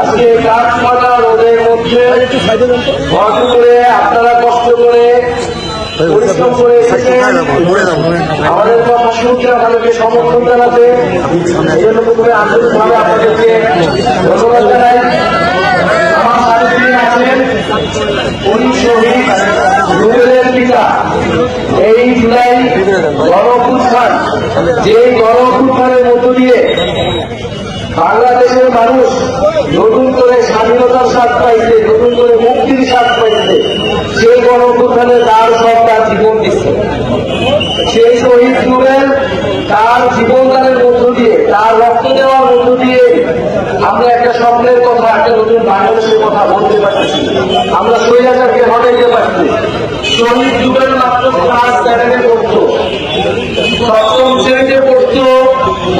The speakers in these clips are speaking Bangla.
আজকে রোদের মধ্যে আপনারা কষ্ট করে পরিশ্রম করে এসেছেন। আমাদের কথা শুনতে আমাদেরকে সমর্থন জানাতে এই জন্য প্রথমে আন্তরিকভাবে আপনাদেরকে ধন্যবাদ জানাই। আমার সাথে আছেন উনি শহীদ রুবেলের পিতা। এই জুলাই গণপুত্থান যে গণপুত্থানের মধ্য দিয়ে বাংলাদেশের মানুষ নতুন করে স্বাধীনতার স্বাদ পাইছে, নতুন করে মুক্তির স্বাদ পাইছে, সেই গণপ্রধানে তার সব তার জীবন দিচ্ছে। সেই শহীদ রুবেল তার জীবনদানের মধ্য দিয়ে, তার রক্ত দেওয়ার মধ্য দিয়ে আমরা একটা স্বপ্নের কথা, একটা নতুন বাংলাদেশের কথা বলতে পারতেছি আমরা স্বৈরাচারকে হটাইতে পারছি। শহীদ রুবেল মাত্র ক্লাস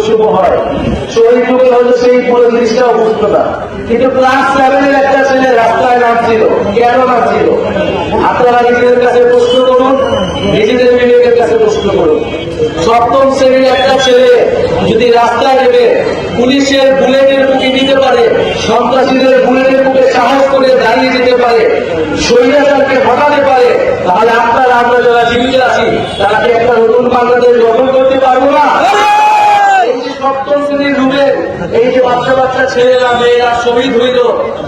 বৈষম্য হয়। শহীদ রুবেল হয়তো সেই পুরো জিনিসটাও বুঝতো না। কিন্তু ক্লাস সেভেনের একটা ছেলে রাস্তায় নামছিল, কেন নামছিল? আপনারা নিজেদের কাছে প্রশ্ন করুন, নিজেদের বিবেকের কাছে প্রশ্ন করুন। সপ্তম শ্রেণির একটা ছেলে যদি রাস্তায় নেবে পুলিশের বুলেটের মুখে দিতে পারে, সন্ত্রাসীদের বুলেটের মুখে সাহস করে দাঁড়িয়ে যেতে পারে, স্বৈরাচারকে হটাতে পারে, তাহলে আপনারা আমরা যারা জীবিত আছি। তারা কি একটা নতুন বাংলাদেশ গঠন করতে পারব না এই যে সপ্তম শ্রেণির রুমে এই যে বাচ্চা বাচ্চা ছেলেরা, মেয়েরা শহীদ হইল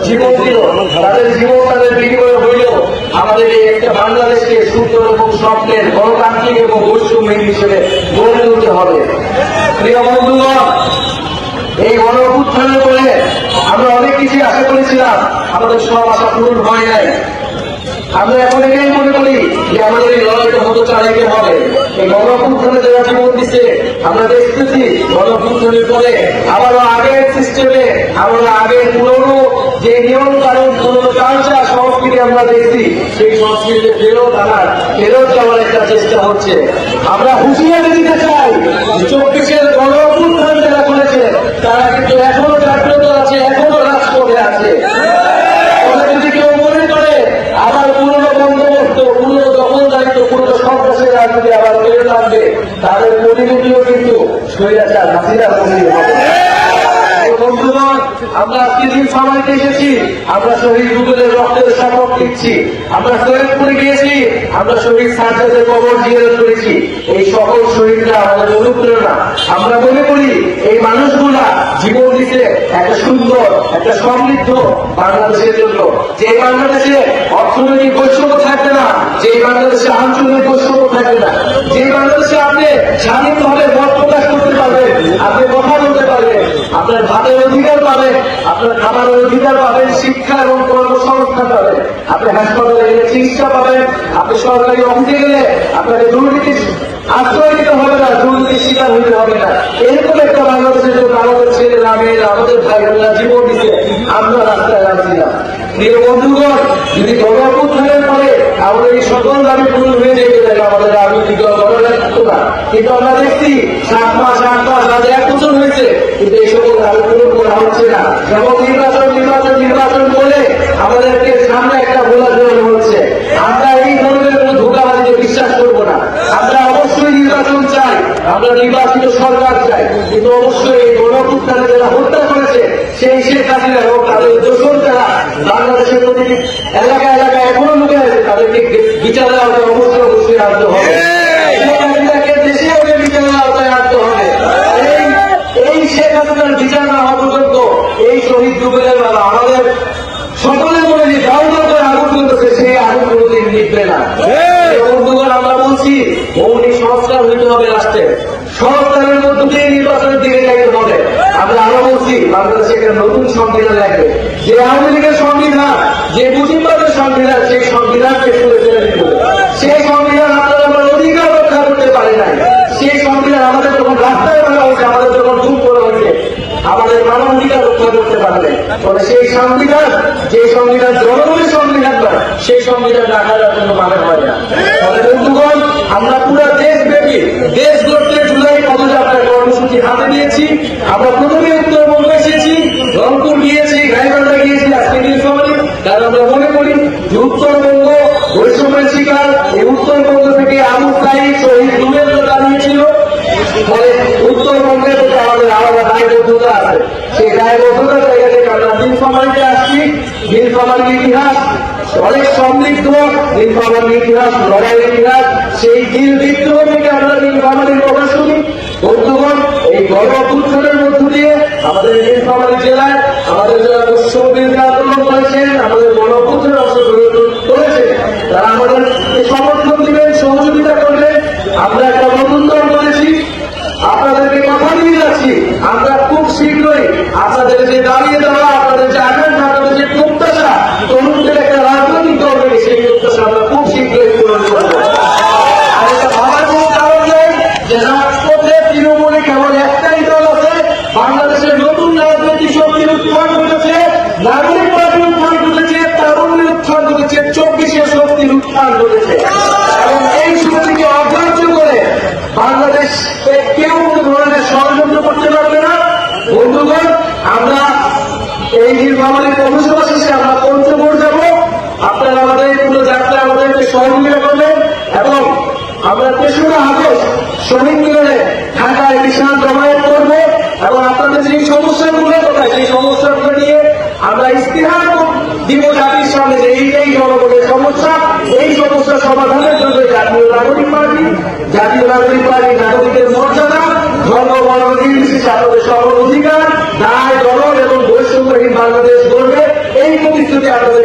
জীবন দিল। তাদের জীবন তাদের বিনিময় হইল। আমাদের এই একটা বাংলাদেশকে সুন্দর এবং স্বপ্নের গণতান্ত্রিক এবং বৈষম্যহীন হিসেবে গড়ে তুলতে হবে। প্রিয় বন্ধুগণ, এই গণ অভ্যুত্থানের পরে আমরা অনেক কিছু আশা করেছিলাম। আমাদের সব আশা পূরণ হয় নাই। আমরা এখন এটাই মনে করি যে আমাদের এই লড়াইটা হতো চালাইতে হবে। এই যারা জীবন দিচ্ছে, আমরা দেখতেছি পরে আবারও আগের সিস্টেমে আগের পুরনো যে নিয়ম কানুন, পুরনো সংস্কৃতি আমরা দেখছি, সেই সংস্কৃতিতে ফেরত আনার, ফেরত যাওয়ার একটা চেষ্টা হচ্ছে। আমরা হুঁশিয়ারি দিতে চাই চব্বিশের গণপুত্থান যারা করেছে, তারা কিন্তু এখনও জাগ্রত আছে এখনও রাজপথে আছে ওরা যদি কেউ মনে করে আবার পুরনো বন্দোবস্ত পুরনো দখলদারিত্ব পুরনো সন্ত্রাসের রাজনীতি আবার ফেরত আনবে তাদের পরিণতিও কিন্তু আমরা আজকে দিন এসেছি আমরা শহীদ রক্তের দিচ্ছি আমরা গিয়েছি, আমরা শহীদ কবর জিয়ারত করেছি। এই সকল শহীদরা আমাদের অনুপ্রেরণা। আমরা মনে করি, এই মানুষগুলা জীবন দিতে একটা সুন্দর, একটা সমৃদ্ধ বাংলাদেশের জন্য। যে বাংলাদেশে অর্থনৈতিক বৈষম্য থাকবে না, যে বাংলাদেশে আঞ্চলিক বৈষম্য থাকবে না, যে বাংলাদেশে আপনি স্বাধীনভাবে মত প্রকাশ করতে পারবেন, আপনি কথা বলতে পারবেন, আপনার ভাতের অধিকার পাবেন, আপনার খাবারের অধিকার পাবেন, শিক্ষা এবং কর্মসংস্থান পাবেন। আপনি হাসপাতালে গেলে চিকিৎসা পাবেন, আপনি সরকারি অফিসে গেলে আপনাকে দুর্নীতি আশ্রয় দিতে হবে না, দুর্নীতির শিকার হইতে হবে না। এরকম একটা বাংলাদেশের জন্য আমাদের ছেলেরা মেয়েরা আমাদের ভাই ভাইরা জীবন দিতে আমরা রাস্তায় নামছি না প্রিয় বন্ধুগণ, যদি গণপুত্থানের পরে আমাদের এই সকল দাবি পূরণ হয়ে যেতে তাহলে আমাদের রাজনৈতিক দল গঠন থাকতো না। কিন্তু আমরা দেখছি, সাত মাস, আট মাস, আজ এক বছর হয়েছে, কিন্তু এই সকল দাবি পূরণ করা হচ্ছে না। যেমন নির্বাচন নির্বাচন নির্বাচন করে আমাদেরকে সামনে একটা ভোলা জড়ানো হচ্ছে আমরা এই ধরনের কোনো ধোকাবাজিতে বিশ্বাস করব না আমরা অবশ্যই নির্বাচন চাই আমরা নির্বাচিত সরকার চাই কিন্তু অবশ্যই এই যারা হত্যা করেছে, সেই তাদের বাংলাদেশের এলাকা এলাকায় এখনও লুকে আছে, তাদেরকে বিচারের আওতায় অবশ্যই অবশ্যই আনতে হবে। বিচারের আওতায় আনতে হবে। এই এই শেখ হাসিনার বিচার না হওয়া পর্যন্ত এই শহীদ রুবেলের বাবা আমাদের সকলের মনে যে দাও দাও করে আগুন জ্বলতেছে সেই আগুন কোনোদিন নিভবে না বন্ধুগণ আমরা বলছি মৌলিক সংস্কার হইতে হবে রাষ্ট্রের সংস্কারের মধ্য দিয়ে যাইতে হবে আমরা আরও বলছি, বাংলাদেশে একটা নতুন সংবিধান লাগবে। যে আওয়ামী লীগের সংবিধান, যে মুজিববাদের সংবিধান, সেই সংবিধানকে তুলে ফেলে দিতে সেই সংবিধান আপনারা আমার অধিকার রক্ষা করতে পারে নাই। সেই সংবিধান আমাদের যখন রাস্তায় মারা হয়েছে, আমাদের যখন খুন করা হয়েছে, আমাদের মানবাধিকার রক্ষা করতে পারবে তবে সেই সংবিধান, যে সংবিধান, জনগণের সংবিধান নয়, সেই সংবিধান রাখার জন্য মানে হয় না। বন্ধুগণ, আমরা পুরো দেশব্যাপী, দেশ হাতে নিয়েছি আমরা প্রথমে উত্তরবঙ্গ এসেছি, রংপুর গিয়েছি গাইবান্ধা গিয়েছি, আজকে নীলফামারী কারণ আমরা মনে করি যে উত্তরবঙ্গ বৈষম্যের শিকার, এই উত্তরবঙ্গ থেকে আবু সাইদ শহীদ দুবেন্দ্র দাঁড়িয়েছিল ফলে উত্তরবঙ্গের প্রতি আমাদের আলাদা দায়বদ্ধতা আছে। সেই দায়বদ্ধতার জায়গা থেকে আমরা নীলফামারীতে আসছি। নীলফামারীর ইতিহাস অনেক সমৃদ্ধ। নীলফামারীর ইতিহাস, লড়াইয়ের ইতিহাস, সেই নীল বিদ্রোহ থেকে আমরা নীলফামারীর কথা শুনি বন্ধুগণ, এই গণ মধ্য দিয়ে আমাদের নীলফামারী জেলায়, আমাদের যারা মুখ্যমন্ত্রী আন্দোলন করেছেন, আমাদের গণ অংশগ্রহণ করেছেন তারা আমাদের সমর্থন দিবেন, সহযোগিতা করবেন। আমরা একটা নতুন দল করেছি। আপনাদেরকে কথা দিয়ে যাচ্ছি। আমরা খুব শীঘ্রই আপনাদের যে দাঁড়িয়ে দেওয়া আপনাদের যে আকাঙ্ক্ষা আপনাদের যে প্রত্যাশা তরুণদের একটা রাজনৈতিক দল থেকে সেই প্রত্যাশা আমরা খুব শীঘ্রই পূরণ করব আর এটা ভাবার কোনো কারণ নেই যে রাজপথে তৃণমূলে কেবল একটাই দল আছে বাংলাদেশের নতুন রাজনৈতিক শক্তির উত্থান ঘটেছে নাগরিক পার্টির উত্থান ঘটেছে তরুণের উত্থান ঘটেছে চব্বিশের শক্তির উত্থান ঘটেছে এবং এই শক্তিকে অগ্রাহ্য করে বাংলাদেশ কেউ কোনো ধরনের ষড়যন্ত্র করতে পারবে না। বন্ধুগণ, আমরা এই নীলফামারীর পৌরসভা শেষে আমরা পঞ্চগড় যাব আপনারা আমাদের এই পুরো যাত্রা আমাদেরকে সহযোগিতা করবেন এবং আমরা তেসরা আগস্ট শ্রমিক মিলনে ঢাকায় বিশাল জমায়েত করব এবং আপনাদের যে সমস্যাগুলো কথা, সেই সমস্যাগুলো নিয়ে আমরা ইস্তেহার দিব জাতির সামনে যে এইটাই জনগণের সমস্যা, এই সমস্যা সমাধানের জন্য জাতীয় নাগরিক পার্টি জাতীয় নাগরিক পার্টি নাগরিকের মর্যাদা ধর্ম বর্ণ নির্বিশেষে আপনাদের সকল অধিকার দায় দলন এবং বৈষম্যহীন বাংলাদেশ গড়বে। এই প্রতিশ্রুতি আপনাদের